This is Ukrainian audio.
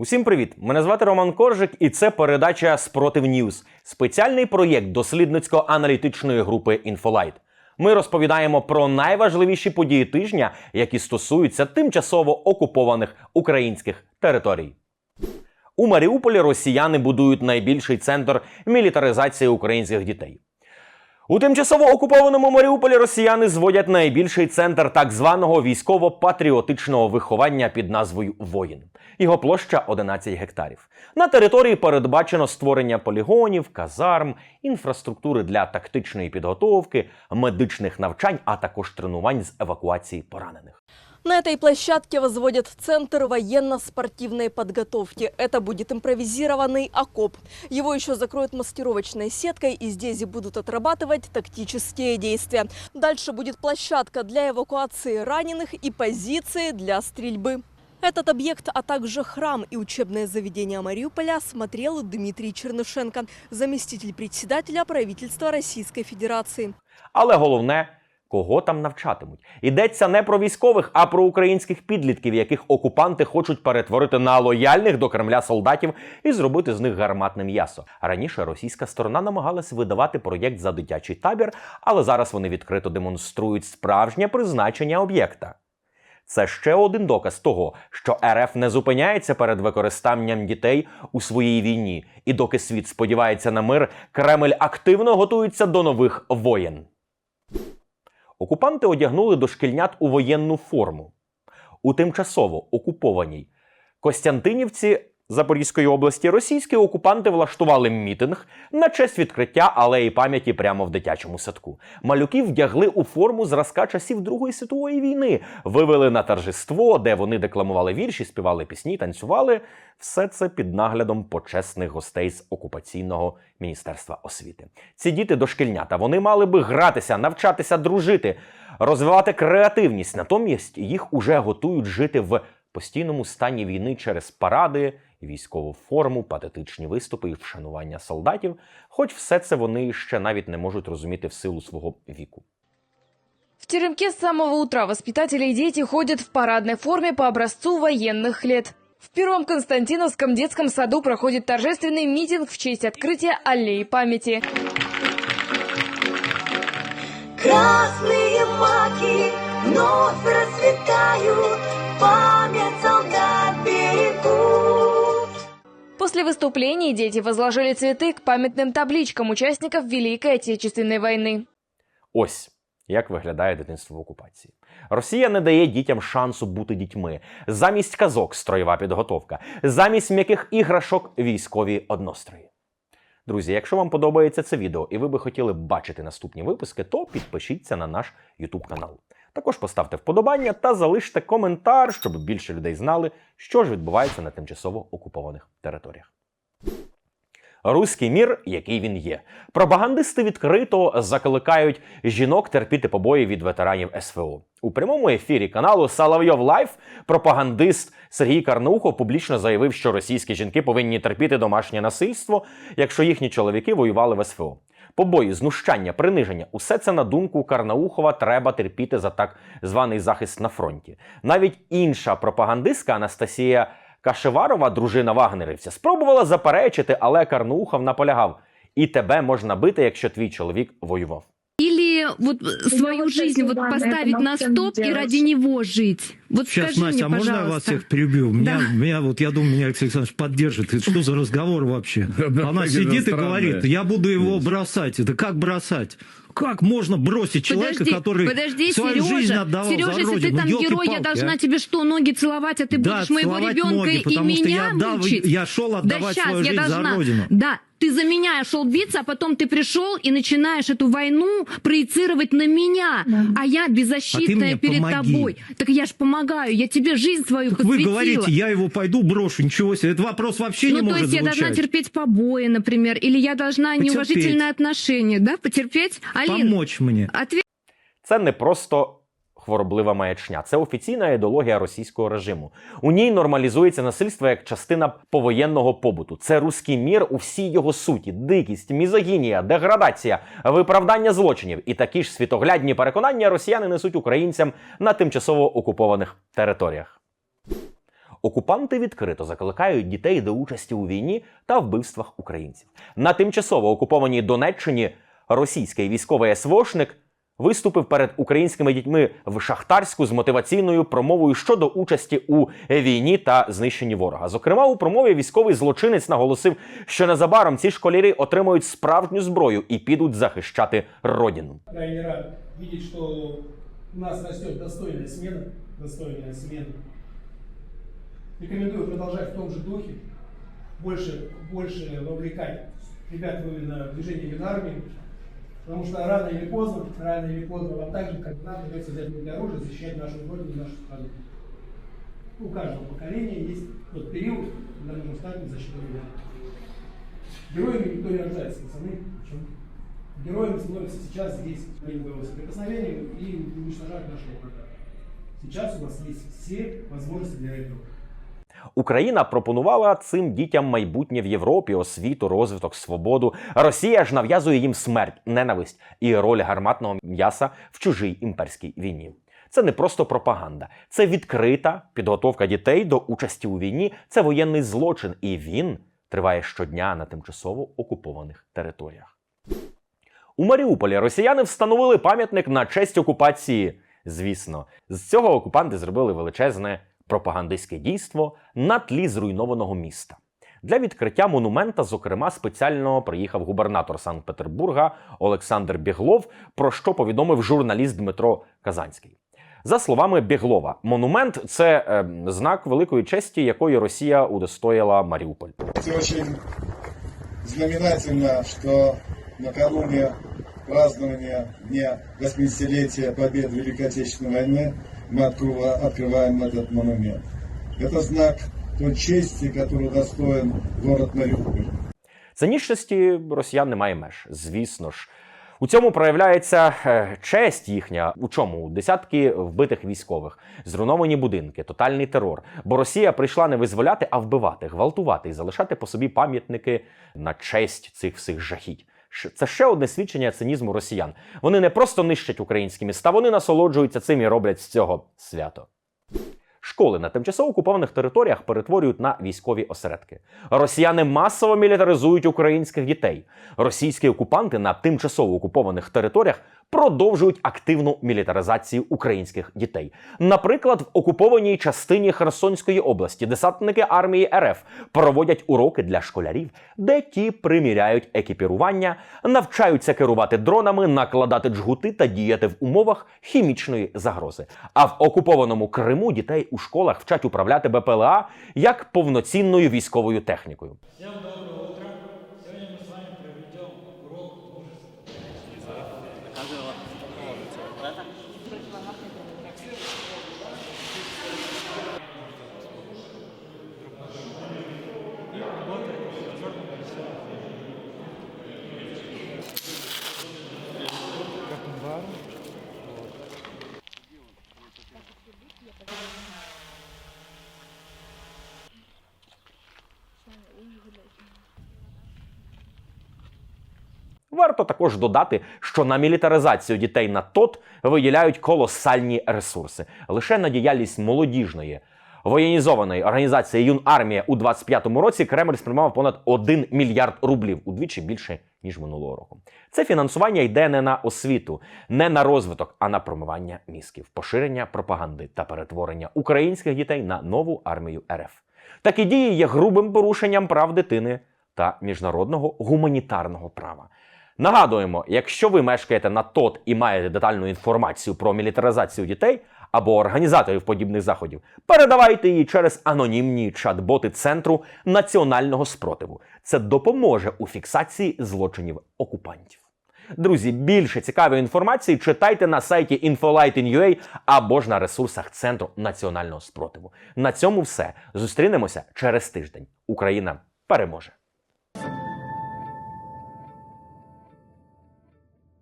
Усім привіт! Мене звати Роман Коржик, і це передача Спротив Ньюз, спеціальний проєкт дослідницько-аналітичної групи Інфолайт. Ми розповідаємо про найважливіші події тижня, які стосуються тимчасово окупованих українських територій. У Маріуполі росіяни будують найбільший центр мілітаризації українських дітей. У тимчасово окупованому Маріуполі росіяни зводять найбільший центр так званого військово-патріотичного виховання під назвою Воїн. Його площа 11 гектарів. На території передбачено створення полігонів, казарм, інфраструктури для тактичної підготовки, медичних навчань, а також тренувань з евакуації поранених. На этой площадке возводят Центр военно-спортивной подготовки. Это будет импровизированный окоп. Его еще закроют маскировочной сеткой, и здесь будут отрабатывать тактические действия. Дальше будет площадка для эвакуации раненых и позиции для стрельбы. Этот объект, а также храм и учебное заведение Мариуполя смотрел Дмитрий Чернышенко, заместитель председателя правительства Российской Федерации. Але головне, кого там навчатимуть. Йдеться не про військових, а про українських підлітків, яких окупанти хочуть перетворити на лояльних до Кремля солдатів і зробити з них гарматне м'ясо. Раніше російська сторона намагалась видавати проєкт за дитячий табір, але зараз вони відкрито демонструють справжнє призначення об'єкта. Це ще один доказ того, що РФ не зупиняється перед використанням дітей у своїй війні, і доки світ сподівається на мир, Кремль активно готується до нових воєн. Окупанти одягнули дошкільнят у воєнну форму. У тимчасово окупованій Костянтинівці Запорізької області російські окупанти влаштували мітинг на честь відкриття алеї пам'яті прямо в дитячому садку. Малюків вдягли у форму зразка часів Другої світової війни, вивели на торжество, де вони декламували вірші, співали пісні, танцювали. Все це під наглядом почесних гостей з окупаційного міністерства освіти. Ці діти дошкільнята вони мали би гратися, навчатися дружити, розвивати креативність. Натомість їх уже готують жити в постійному стані війни через паради, військову форму, патетичні виступи і вшанування солдатів, хоч все це вони ще навіть не можуть розуміти в силу свого віку. В Теремке с самого утра воспитатели и дети ходят в парадной форме по образцу военных лет. В Первом Константиновском детском саду проходит торжественный митинг в честь открытия аллеи памяти. Красные маки вновь расцветают, После выступлений дети возложили цветы к памятным табличкам участников Великой Отечественной войны. Ось як виглядає дитинство в окупації. Росія не дає дітям шансу бути дітьми. Замість казок строєва підготовка, замість м'яких іграшок військові однострої. Друзі, якщо вам подобається це відео і ви би хотіли бачити наступні випуски, то підпишіться на наш YouTube канал. Також поставте вподобання та залиште коментар, щоб більше людей знали, що ж відбувається на тимчасово окупованих територіях. Руський мір, який він є. Пропагандисти відкрито закликають жінок терпіти побої від ветеранів СВО. У прямому ефірі каналу Соловйов Лайф пропагандист Сергій Карнаухов публічно заявив, що російські жінки повинні терпіти домашнє насильство, якщо їхні чоловіки воювали в СВО. Побої, знущання, приниження усе це на думку Карнаухова треба терпіти за так званий захист на фронті. Навіть інша пропагандистка Анастасія Кашеварова, дружина вагнерівця, спробувала заперечити, але Карнаухов наполягав: і тебе можна бити, якщо твій чоловік воював. Или вот свою жизнь вот поставить на стоп и делать. ради него жить. Вот Сейчас, скажи Настя, а мне, можно я вас всех перебью? Меня, Да. меня вот, я думаю, меня Алексей Александрович поддержит. Это что за разговор вообще? Да, Она сидит и говорит, я буду его бросать. Это как бросать? Как можно бросить человека, Подожди, который подожди, свою жизнь Сережа, отдавал Сережа, за если родину? ты там Ну, герой, я ёлки-палки, должна а. тебе что, ноги целовать, а ты да, будешь моего ребенка ноги, и меня я, отдал, мучить? я шел Да отдавать сейчас свою я жизнь должна. за родину. Да, ты за меня шел биться, а потом ты пришел и начинаешь эту войну проецировать на меня, а я беззащитная мне перед помоги. тобой. Так я ж помогаю, я тебе жизнь свою Так вы говорите, я его пойду брошу, ничего себе. Этот вопрос вообще не Ну, то может есть я должна терпеть побои, например, или я должна Потерпеть. неуважительное отношение, да, потерпеть? Алин, Помочь мне. ответ Це не просто хвороблива маячня, це офіційна ідеологія російського режиму. У ній нормалізується насильство як частина повоєнного побуту. Це руський мір у всій його суті: дикість, мізогінія, деградація, виправдання злочинів і такі ж світоглядні переконання росіяни несуть українцям на тимчасово окупованих територіях. Окупанти відкрито закликають дітей до участі у війні та вбивствах українців. На тимчасово окупованій Донеччині російський військовий СВОшник виступив перед українськими дітьми в Шахтарську з мотиваційною промовою щодо участі у війні та знищенні ворога. Зокрема, у промові військовий злочинець наголосив, що незабаром ці школярі отримають справжню зброю і підуть захищати родину. крайне рад видеть, что у нас растет достойная смена, достойная смена. Рекомендую продолжать в том же духе, больше, больше вовлекать ребят в движение в армии, потому что рано или поздно, рано или поздно вам так же, как нам, придется взять руки оружие, защищать нашу родину, нашу страну. У каждого поколения есть тот период, когда нужно стать защиту ребят. Героями никто не рождается, пацаны. Почему? Становятся сейчас здесь, при боевом соприкосновении и уничтожают нашего врага. Сейчас у вас есть все возможности для этого. Україна пропонувала цим дітям майбутнє в Європі, освіту, розвиток, свободу. Росія ж нав'язує їм смерть, ненависть і роль гарматного м'яса в чужій імперській війні. Це не просто пропаганда, це відкрита підготовка дітей до участі у війні. Це воєнний злочин, і він триває щодня на тимчасово окупованих територіях. У Маріуполі росіяни встановили пам'ятник на честь окупації. Звісно, з цього окупанти зробили величезне пропагандистське дійство на тлі зруйнованого міста. Для відкриття монумента, зокрема, спеціально приїхав губернатор Санкт-Петербурга Олександр Біглов, про що повідомив журналіст Дмитро Казанський. За словами Біглова, монумент це е, знак великої честі, якої Росія удостоїла Маріуполь. Это очень знаменательно, что накануне празднования Дня 80-летия Победы в Великой Отечественной войны мы открыва- открываем этот монумент. Это знак той чести, которую достоин город Мариуполь. Цинічності росіян немає меж, звісно ж. У цьому проявляється е, честь їхня. У чому? Десятки вбитих військових, зруйновані будинки, тотальний терор. Бо Росія прийшла не визволяти, а вбивати, гвалтувати і залишати по собі пам'ятники на честь цих всіх жахіть. Це ще одне свідчення цинізму росіян. Вони не просто нищать українські міста, вони насолоджуються цим і роблять з цього свято. Школи на тимчасово окупованих територіях перетворюють на військові осередки. Росіяни масово мілітаризують українських дітей. Російські окупанти на тимчасово окупованих територіях продовжують активну мілітаризацію українських дітей. Наприклад, в окупованій частині Херсонської області десантники армії РФ проводять уроки для школярів, де ті приміряють екіпірування, навчаються керувати дронами, накладати джгути та діяти в умовах хімічної загрози. А в окупованому Криму дітей у школах вчать управляти БПЛА як повноцінною військовою технікою. Доброго Варто також додати, що на мілітаризацію дітей на ТОТ виділяють колосальні ресурси. Лише на діяльність молодіжної воєнізованої організації Юнармія у 25-му році Кремль спрямував понад 1 мільярд рублів, удвічі більше ніж минулого року. Це фінансування йде не на освіту, не на розвиток, а на промивання мізків, поширення пропаганди та перетворення українських дітей на нову армію РФ. Такі дії є грубим порушенням прав дитини та міжнародного гуманітарного права. Нагадуємо, якщо ви мешкаєте на ТОТ і маєте детальну інформацію про мілітаризацію дітей або організаторів подібних заходів, передавайте її через анонімні чат-боти Центру національного спротиву. Це допоможе у фіксації злочинів окупантів. Друзі, більше цікавої інформації читайте на сайті infolight.in.ua або ж на ресурсах Центру національного спротиву. На цьому все. Зустрінемося через тиждень. Україна переможе!